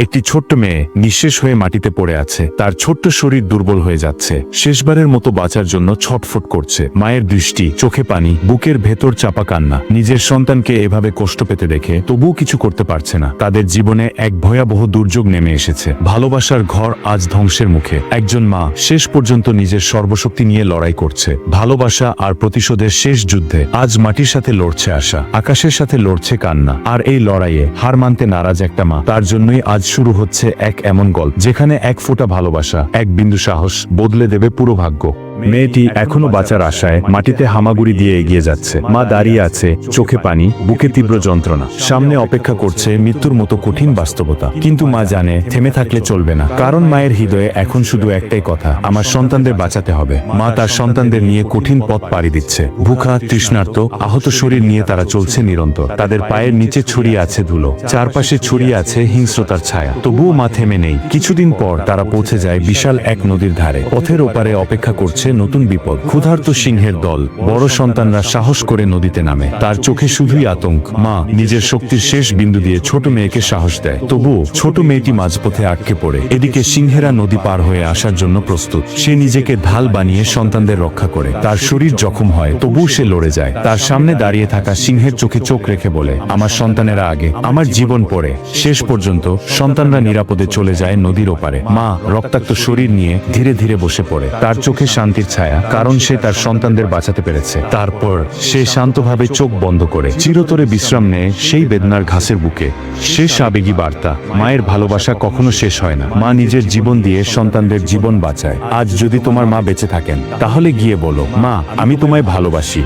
একটি ছোট্ট মেয়ে নিঃশেষ হয়ে মাটিতে পড়ে আছে। তার ছোট্ট শরীর দুর্বল হয়ে যাচ্ছে। শেষবারের মতো বাঁচার জন্য ছটফট করছে। মায়ের দৃষ্টি, চোখে পানি, বুকের ভেতর চাপা কান্না। নিজের সন্তানকে এভাবে কষ্ট পেতে দেখে তবুও কিছু করতে পারছে না। তাদের জীবনে এক ভয়াবহ দুর্যোগ নেমে এসেছে। ভালোবাসার ঘর আজ ধ্বংসের মুখে। একজন মা শেষ পর্যন্ত নিজের সর্বশক্তি নিয়ে লড়াই করছে। ভালোবাসা আর প্রতিশোধের শেষ যুদ্ধে আজ মাটির সাথে লড়ছে আশা। আকাশের সাথে লড়ছে কান্না। আর এই লড়াইয়ে হার মানতে নারাজ একটা মা। তার জন্যই আজ শুরু হচ্ছে এক এমন গল্প, যেখানে এক ফোঁটা ভালোবাসা, এক বিন্দু সাহস বদলে দেবে পুরো ভাগ্য। মেয়েটি এখনও বাঁচার আশায় মাটিতে হামাগুড়ি দিয়ে এগিয়ে যাচ্ছে। মা দাঁড়িয়ে আছে, চোখে পানি, বুকে তীব্র যন্ত্রণা। সামনে অপেক্ষা করছে মৃত্যুর মতো কঠিন বাস্তবতা। কিন্তু মা জানে, থেমে থাকলে চলবে না। কারণ মায়ের হৃদয়ে এখন শুধু একটাই কথা, আমার সন্তানদের বাঁচাতে হবে। মা তার সন্তানদের নিয়ে কঠিন পথ পাড়ি দিচ্ছে। ভুখা, তৃষ্ণার্ত, আহত শরীর নিয়ে তারা চলছে নিরন্তর। তাদের পায়ের নিচে ছড়িয়ে আছে ধুলো। চারপাশে ছড়িয়ে আছে হিংস্রতার ছায়া। তবুও মা থেমে নেই। কিছুদিন পর তারা পৌঁছে যায় বিশাল এক নদীর ধারে। পথের ওপারে অপেক্ষা করছে নতুন বিপদ। ক্ষুধার্ত সিংহের দল, বড় সন্তানরা সাহস করে নদীতে নামে। তার চোখে শুধুই আতঙ্ক। মা নিজের শক্তির শেষ বিন্দু দিয়ে ছোট মেয়েকে সাহস দেয়। তবুও ছোট মেয়েটি মাঝপথে আটকে পড়ে। এদিকে সিংহেরা নদী পার হয়ে আসার জন্য প্রস্তুত। সে নিজেকে ঢাল বানিয়ে সন্তানদের রক্ষা করে। তার শরীর জখম হয়, তবুও সে লড়ে যায়। তার সামনে দাঁড়িয়ে থাকা সিংহের চোখে চোখ রেখে বলে, আমার সন্তানেরা আগে, আমার জীবন পড়ে শেষ পর্যন্ত সন্তানরা নিরাপদে চলে যায় নদীর ওপারে। মা, রক্তাক্ত শরীর নিয়ে ধীরে ধীরে বসে পড়ে। তার চোখে শান্তির ছায়া, কারণ সে তার সন্তানদের বাঁচাতে পেরেছে। তারপর সে শান্তভাবে চোখ বন্ধ করে, চিরতরে বিশ্রাম নেয় সেই বেদনার ঘাসের বুকে। শেষ আবেগী বার্তা, মায়ের ভালোবাসা কখনো শেষ হয় না। মা নিজের জীবন দিয়ে সন্তানদের জীবন বাঁচায়। আজ যদি তোমার মা বেঁচে থাকেন, তাহলে গিয়ে বলো, মা, আমি তোমায় ভালোবাসি।